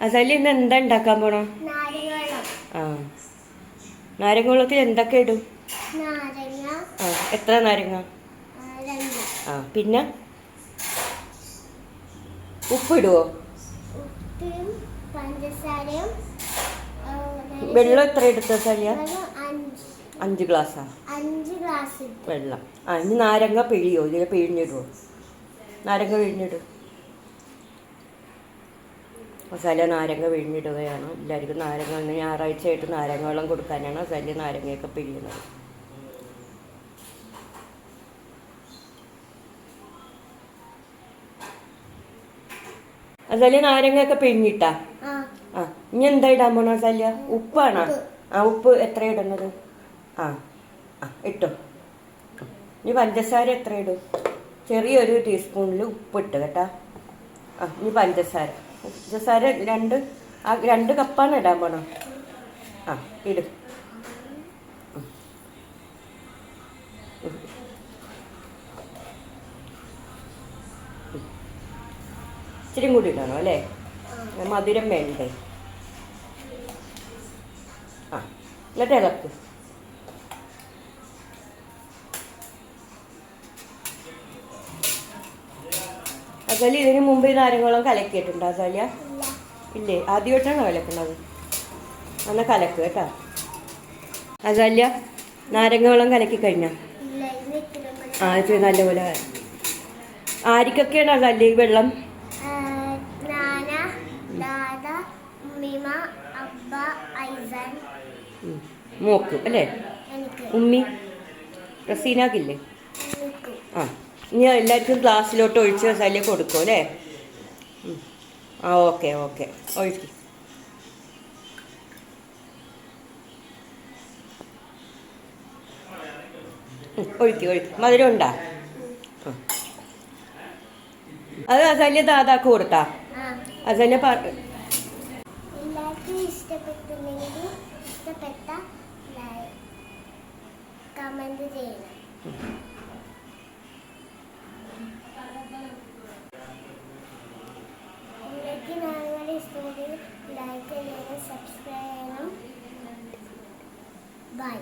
അതല്ല ഇന്ന് എന്താ ഉണ്ടാക്കാൻ പോണോ? ആ. നാരങ്ങ വെള്ളത്തിൽ എന്തൊക്കെ ഇടും? ആ എത്ര നാരങ്ങ? ആ, പിന്നെ? ഉപ്പിടുവോ? വെള്ളം എത്ര എടുത്ത സലിയ അഞ്ച്. ഗ്ലാസ്സാ? വെള്ളം. ആ ഇനി നാരങ്ങ പിഴിയോ? ഇതിൽ പിഴിഞ്ഞിടുവോ? നാരങ്ങ പിഴിഞ്ഞിടും. മസാല നാരങ്ങ പിഴിഞ്ഞിടുകയാണ് എല്ലാവർക്കും നാരങ്ങ ഇന്ന് ഞായറാഴ്ചയായിട്ട് നാരങ്ങ വെള്ളം കൊടുക്കാനാണ് മസാല നാരങ്ങയൊക്കെ പിഴിയുന്നത്. മസാല നാരങ്ങയൊക്കെ പിഴിഞ്ഞിട്ടാ? ആ. ഇനി എന്താ ഇടാൻ പോണ മസാല? ഉപ്പാണോ? ആ ഉപ്പ് എത്ര ഇടുന്നത്? ആ ആ ഇട്ടോ. ഇനി പഞ്ചസാര എത്ര ഇടും? ചെറിയൊരു ടീസ്പൂണിൽ ഉപ്പിട്ട് കേട്ടാ. ആ ഇനി പഞ്ചസാര. പഞ്ചസാര രണ്ട് ആ രണ്ട് കപ്പാണ് ഇടാൻ പോണോ. ആ ഇട്. ഇച്ചിരി കൂടി ഇടണം അല്ലേ? മധുരം വേണ്ടേ? ആ എന്നിട്ട് ഇളക്ക്. അസലി ഇതിന് മുമ്പ് ഈ നാരങ്ങളും കലക്കിയിട്ടുണ്ടോ അസലിയ ഇല്ല. ആദ്യമായിട്ടാണോ കലക്കുന്നത് എന്നാൽ കലക്ക് കേട്ടോ. അസല്യ നാരങ്ങ വെള്ളം കലക്കി കഴിഞ്ഞാ. ആ ഇത് നല്ലപോലെ ആർക്കൊക്കെയാണ് അതല്ലേ ഈ വെള്ളം. മോക്ക് അല്ലേ? ഉമ്മി? റസീനാക്കില്ലേ? ആ. ഇനി എല്ലാവർക്കും ഗ്ലാസ്സിലോട്ട് ഒഴിച്ച് സല്യ കൊടുക്കും അല്ലേ. ആ ഓക്കെ ഓക്കെ. ഒഴിക്ക്. ഒഴിക്ക് ഒഴിക്ക്. മധുരം ഉണ്ടാ? അത് അസല്യ ദാദാക്ക് കൊടുത്താ? അസല്യ പാട്ട് ഇഷ്ടപ്പെട്ട കമന്റ് ചെയ്യണം. ലൈക്ക് ചെയ്യണം സബ്സ്ക്രൈബ് ചെയ്യണം ബൈ